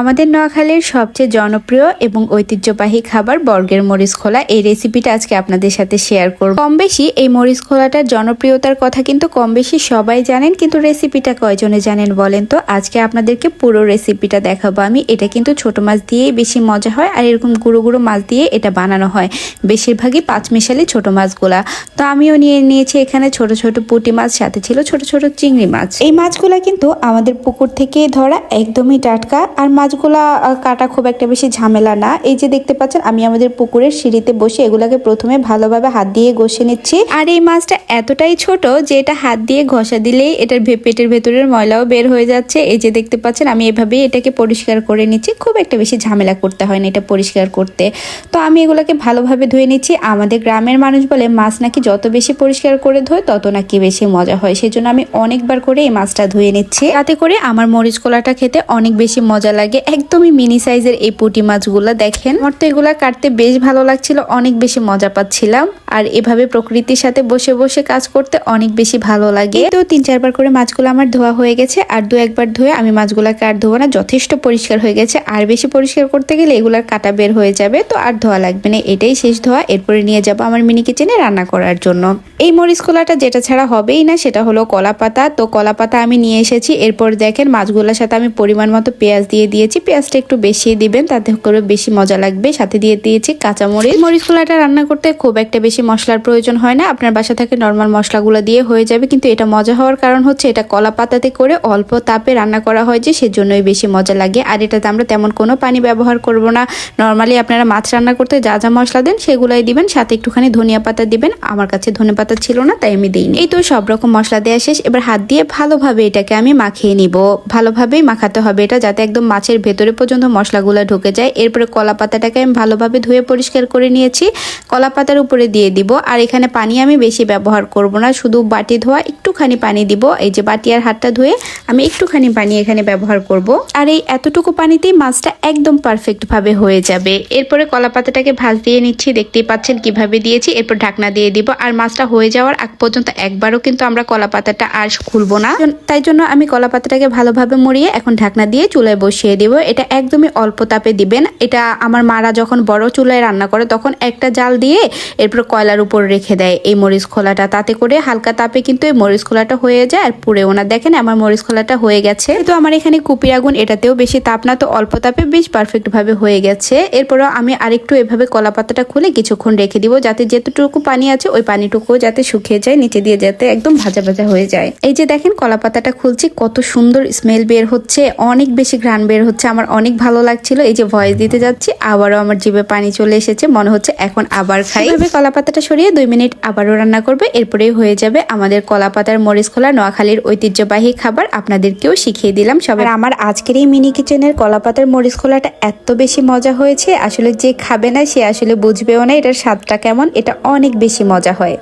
আমাদের নোয়াখালীর সবচেয়ে জনপ্রিয় এবং ঐতিহ্যবাহী খাবার বর্গের মরিচ খোলা। এই রেসিপিটা আজকে আপনাদের সাথে শেয়ার করব। কম বেশি এই মরিচ খোলাটার জনপ্রিয়তার কথা কিন্তু কম বেশি সবাই জানেন, কিন্তু রেসিপিটা কয়জনে জানেন বলেন তো? আজকে আপনাদেরকে পুরো রেসিপিটা দেখাবো আমি। এটা কিন্তু ছোট মাছ দিয়েই বেশি মজা হয় আর এরকম গুঁড়ো গুঁড়ো মাছ দিয়ে এটা বানানো হয়। বেশিরভাগই পাঁচ মিশালি ছোট মাছগুলা। তো আমিও নিয়ে নিয়েছি এখানে ছোট ছোট পুঁটি মাছ, সাথে ছিল ছোট ছোট চিংড়ি মাছ। এই মাছগুলা কিন্তু আমাদের পুকুর থেকে ধরা একদমই টাটকা। আর মাছগুলা কাটা খুব একটা বেশি ঝামেলা না। এই যে দেখতে পাচ্ছেন, আমি আমাদের পুকুরের সিঁড়িতে বসে এগুলাকে প্রথমে ভালোভাবে হাত দিয়ে ঘষে নিচ্ছি। আর এই মাছটা এতটাই ছোট যে এটা হাত দিয়ে ঘষা দিলেই এটার পেটের ভেতরের ময়লাও বের হয়ে যাচ্ছে। এই যে দেখতে পাচ্ছেন, আমি এভাবেই এটাকে পরিষ্কার করে নিচ্ছি। খুব একটা বেশি ঝামেলা করতে হয় না এটা পরিষ্কার করতে। তো আমি এগুলোকে ভালোভাবে ধুয়ে নিচ্ছি। আমাদের গ্রামের মানুষ বলে, মাছ নাকি যত বেশি পরিষ্কার করে ধোয়, তত নাকি বেশি মজা হয়। সেজন্য আমি অনেকবার করে এই মাছটা ধুয়ে নিচ্ছি। তাতে করে আমার মরিচ কলাটা খেতে অনেক বেশি মজা লাগে। একদমই মিনি সাইজের এই পুঁটি মাছগুলো দেখেন। আমার তো এগুলা কাটতে বেশ ভালো লাগছিল, অনেক বেশি মজা পাচ্ছিলাম। আর এভাবে প্রকৃতির সাথে বসে বসে কাজ করতে অনেক বেশি ভালো লাগে। তো তিন চারবার করে মাছগুলো আমার ধোয়া হয়ে গেছে, আর দু একবার ধুয়ে আমি মাছগুলোকে আর ধোবো না, যথেষ্ট পরিষ্কার হয়ে গেছে। আর বেশি পরিষ্কার করতে গেলে এগুলার কাটা বের হয়ে যাবে, তো আর ধোয়া লাগবে না, এটাই শেষ ধোয়া। এরপরে নিয়ে যাব আমার মিনি কিচেনে রান্না করার জন্য। এই মরিচ কলাটা যেটা ছাড়া হবেই না, সেটা হলো কলা পাতা তো কলা পাতা আমি নিয়ে এসেছি, এরপর দেখেন মাছগুলোর সাথে আমি পরিমাণ মতো পেঁয়াজ দিয়ে দিয়েছি, পেঁয়াজটা একটু বেশি দিবেন, তাতে করে বেশি মজা লাগবে। সাথে দিয়ে দিয়েছি কাঁচা মরিচ মরিচ কলাটা রান্না করতে খুব একটা বেশি মশলার প্রয়োজন হয় না। আপনার বাসা থেকে নর্মাল মশলাগুলো দিয়ে হয়ে যাবে, কিন্তু এটা মজা হওয়ার কারণ হচ্ছে এটা কলা পাতাতে করে অল্প তাপে রান্না করা হয় যে সেজন্যই বেশি মজা লাগে। আর এটাতে আমরা তেমন কোনো পানি ব্যবহার করব না। নর্মালি আপনারা মাছ রান্না করতে যা যা মশলা দেন সেগুলাই দিবেন, সাথে একটুখানি ধনিয়া পাতা দিবেন। আমার কাছে ধনে পাতা ছিল না, তাই আমি দিইনি। এই তো সব রকম মশলা দেওয়া শেষ। এবার হাত দিয়ে ভালোভাবে এটাকে আমি মাখিয়ে নিব। ভালোভাবেই মাখাতে হবে এটা, যাতে একদম মাছের ভেতরে পর্যন্ত মশলাগুলো ঢুকে যায়। এরপরে কলা পাতাটাকে আমি ভালোভাবে ধুয়ে পরিষ্কার করে নিয়েছি। কলা পাতার উপরে দিয়ে দিব। আর এখানে পানি আমি বেশি ব্যবহার করব না, শুধু বাটি ধোয়া একটুখানি পানি দিব। এই যে বাটি আর হাতটা ধুয়ে আমি একটুখানি পানি এখানে ব্যবহার করব। আর এই এতটুকু পানিতেই মাছটা একদম পারফেক্ট ভাবে হয়ে যাবে। এরপরে কলা পাতাটাকে ভাজ দিয়ে নিচ্ছি। দেখতেই পাচ্ছেন কীভাবে দিয়েছি। এরপর ঢাকনা দিয়ে দিব। আর মাছটা হয়ে যাওয়ার আগ পর্যন্ত একবারও কিন্তু আমরা কলা পাতাটা আর খুলবো না। তাই জন্য আমি কলা পাতাটাকে ভালোভাবে মরিয়ে এখন ঢাকনা দিয়ে চুলায় বসিয়ে দিব। এটা একদমই অল্প তাপে দিবেন। এটা আমার মারা যখন বড় চুলায় রান্না করে, তখন একটা জাল দিয়ে এরপর কয়লার উপর রেখে দেয় এই মরিচ খোলাটা। তাতে করে হালকা তাপে কিন্তু এই মরিচ খোলাটা হয়ে যায়। আর পুড়েও না। দেখেন আমার মরিচ খোলাটা হয়ে গেছে। তো আমার এখানে কুপির আগুন, এটাতেও বেশি তাপ না, তো অল্প তাপে বেশ পারফেক্ট ভাবে হয়ে গেছে। এরপরও আমি আরেকটু এভাবে কলা পাতাটা খুলে কিছুক্ষণ রেখে দিব, যাতে যেতটুকু পানি আছে, ওই পানিটুকু যাতে শুকিয়ে যায়, নিচে দিয়ে যাতে একদম ভাজা ভাজা হয়ে যায়। এই যে দেখেন, কলা পাতাটা খুলছি, কত সুন্দর স্মেল বের হচ্ছে। অনেক বেশি ঘ্রাণ বের হচ্ছে আমার অনেক ভালো লাগছিল। এই যে ভয়েস দিতে যাচ্ছি আবারও আমার জিভে পানি চলে এসেছে। মনে হচ্ছে এখন আবার খাই। এভাবে কলা পাতাটা সরিয়ে দুই মিনিট আবারও রান্না করবে। এরপরেই হয়ে যাবে আমাদের কলা পাতার মরিচ খোলা নোয়াখালীর ঐতিহ্যবাহী খাবার। আপনাদেরকেও শিখিয়ে দিলাম সবার আমার আজকের এই মিনি কিচেনের কলা পাতার মরিচ খোলাটা এত বেশি মজা হয়েছে। আসলে যে খাবে না সে আসলে বুঝবেও না এটার স্বাদটা কেমন। এটা অনেক বেশি মজা হয়।